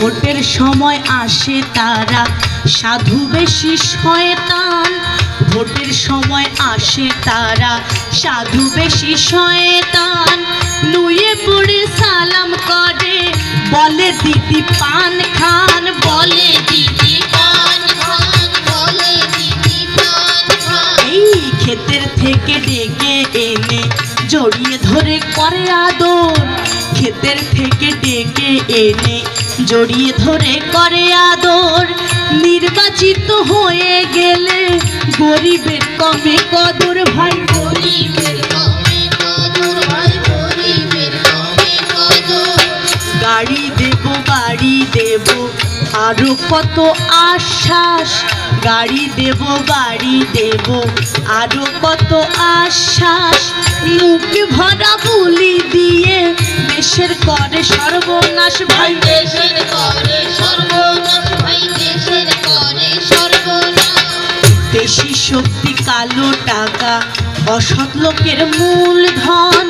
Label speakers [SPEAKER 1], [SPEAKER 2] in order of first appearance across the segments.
[SPEAKER 1] ভোটের সময় আসে তারা। সাধু বেশি শয়তান। ভোটের সময় আসে তারা। সাধু বেশি শয়তান। নুয়ে পড়ে সালাম করে। বলে দিদি পান খান, বলে দিদি পান খান,
[SPEAKER 2] বলে দিদি পান খান।
[SPEAKER 1] এই ক্ষেতের থেকে ডেকে এনে জড়িয়ে ধরে করে আদর। ক্ষেতের থেকে ডেকে এনে জড়িয়ে ধরে করে আদর। নির্বাচিত হয়ে গেলে গরিবের কমে কদর ভাই,
[SPEAKER 2] গরিবের
[SPEAKER 1] আরও কত আশ্বাস। গাড়ি দেব, বাড়ি দেব, আরও কত আশ্বাস। মুখ ভরা বুলি দিয়ে দেশের করে সর্বনাশ ভাই,
[SPEAKER 2] দেশের করে সর্বনাশ ভাই, দেশের করে সর্বনাশ।
[SPEAKER 1] বেশি শক্তি, কালো টাকা, অসৎ লোকের মূলধন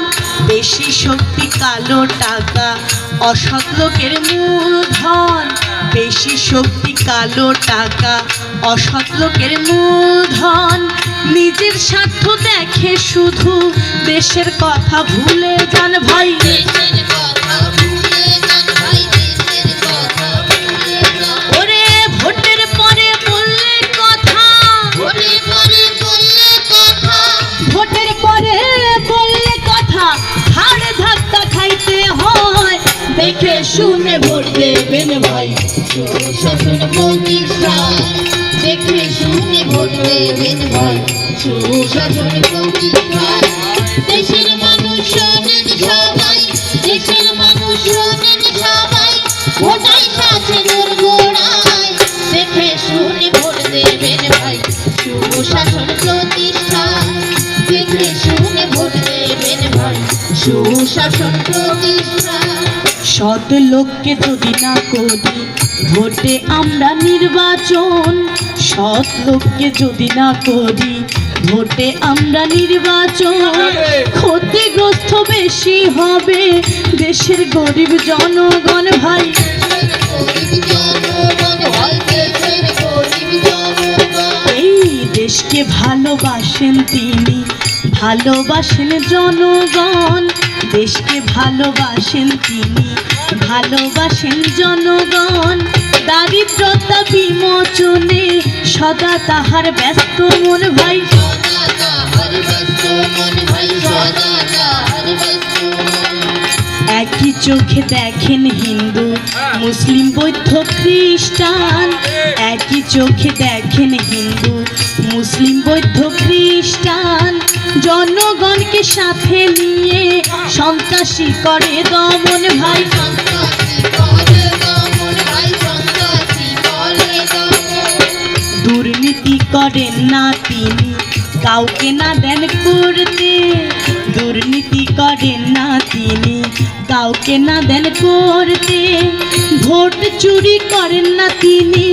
[SPEAKER 1] বেশি শক্তি কালো টাকা, অসৎ লোকের মূলধন। বেশি শক্তি কালো টাকা, অসৎ লোকের মূলধন। নিজের স্বার্থ দেখে শুধু দেশের কথা ভুলে যান ভাই
[SPEAKER 2] দেশের কথা
[SPEAKER 1] দেখে শুনে ভোট দেবেন ভাই।
[SPEAKER 2] সুশাসন প্রতিষ্ঠা, দেখে শুনে ভোট দেবেন ভাই। সুশাসন প্রতিষ্ঠা, দেশের মানুষ শোনেন সবাই, দেশের মানুষ শোনেন সবাই। ভোটাই শাসনের গোড়ায়, দেখে শুনে ভোট দেবেন ভাই। সুশাসন প্রতিষ্ঠা, দেখে শুনে ভোট দেবেন ভাই। সুশাসন প্রতিষ্ঠা
[SPEAKER 1] সৎ লোককে যদি না করি, ভোটে আমরা নির্বাচন। সৎ লোককে যদি না করি, ভোটে আমরা নির্বাচন। ক্ষতিগ্রস্ত বেশি হবে দেশের গরিব জনগণ ভাই। এই দেশকে ভালোবাসেন তিনি, ভালোবাসেন জনগণ। দেশকে ভালোবাসেন তিনি, ভালোবাসেন জনগণ। দারিদ্রতা বিমোচনে সদা তাহার ব্যস্ত মন ভাই। একই চোখে দেখেন হিন্দু, মুসলিম, বৌদ্ধ, খ্রিস্টান। একই চোখে দেখেন হিন্দু, মুসলিম, বৌদ্ধ জনগণকে সাথে নিয়ে সন্ত্রাসী করে দমন ভাই। দুর্নীতি করেন না তিনি কাউকে না দেন করতে। দুর্নীতি করেন না তিনি কাউকে না দেন করতে। ভোট চুরি করেন না তিনি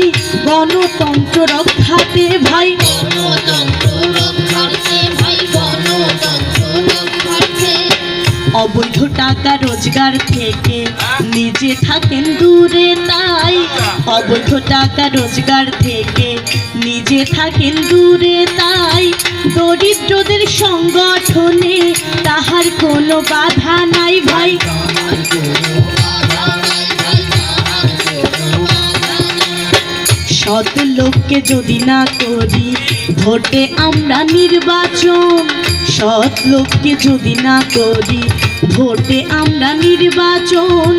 [SPEAKER 1] গণতন্ত্র রক্ষাতে ভাই।
[SPEAKER 2] গণতন্ত্র রক্ষার্থে
[SPEAKER 1] অবৈধ টাকা রোজগার থেকে। নিজে থাকেন দূরে তাই। অবৈধ টাকা রোজগার থেকে। নিজে থাকেন দূরে তাই। দরিদ্রদের সংগঠনে তাহার কোনো বাধা নাই ভাই। সৎ লোককে যদি না করি ভোটে আমরা নির্বাচন। সৎ লোককে যদি না করি ভোটে আমরা নির্বাচন।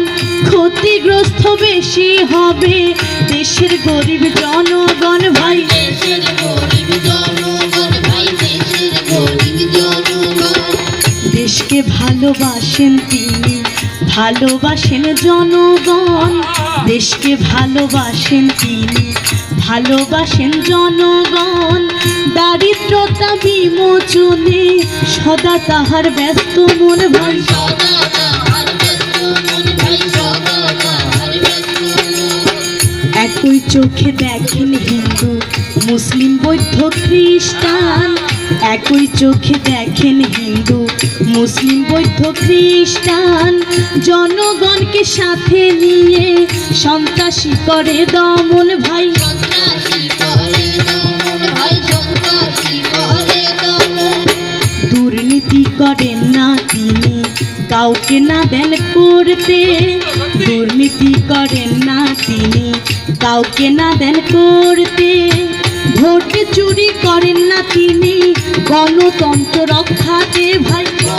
[SPEAKER 1] ক্ষতিগ্রস্ত বেশি হবে দেশের গরিব জনগণ ভাই।
[SPEAKER 2] দেশের গরিব জনগণ ভাই দেশের গরিব জনগণ।
[SPEAKER 1] দেশকে ভালোবাসেন তিনি ভালোবাসেন জনগণ। দেশকে ভালোবাসেন তিনি ভালোবাসেন জনগণ, দারিদ্রতা বিমোচনে সদা তাহার ব্যস্ত মন ভাই একই চোখে দেখেন হিন্দু, মুসলিম, বৌদ্ধ, খ্রিস্টান। একই চোখে দেখেন হিন্দু, মুসলিম, বৌদ্ধ, খ্রিস্টান। জনগণকে সাথে নিয়ে সন্ত্রাসী করে দমন ভাই। করেন না তিনি, কাউকে না দেন করতে দুর্নীতি করেন না তিনি, কাউকে না দেন করতে ভোট চুরি করেন না তিনি, গণতন্ত্র রক্ষাতে ভাই
[SPEAKER 2] ভাই।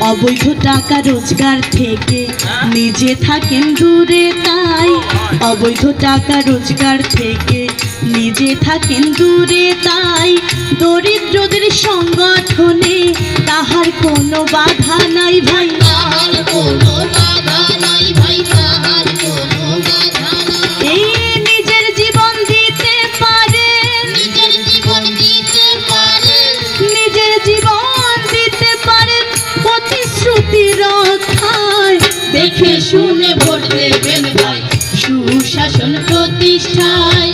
[SPEAKER 1] অবৈধ টাকা রোজগার থেকে নিজে থাকেন দূরে তাই। অবৈধ টাকা রোজগার থেকে নিজে থাকেন দূরে তাই দরিদ্রদের সংগঠনে তাহার কোনো বাধা নাই ভাই।
[SPEAKER 2] তাহার কোনো বাধা নাই ভাই তাহার কোনো বাধা নাই।
[SPEAKER 1] নিজের জীবন দিতে পারে।
[SPEAKER 2] নিজের জীবন দিতে পারে।
[SPEAKER 1] নিজের জীবন দিতে পারেন প্রতিশ্রুতি রক্ষায় দেখে শুনে ভোট দেবেন ভাই সুশাসন প্রতিষ্ঠায়।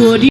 [SPEAKER 2] শুনে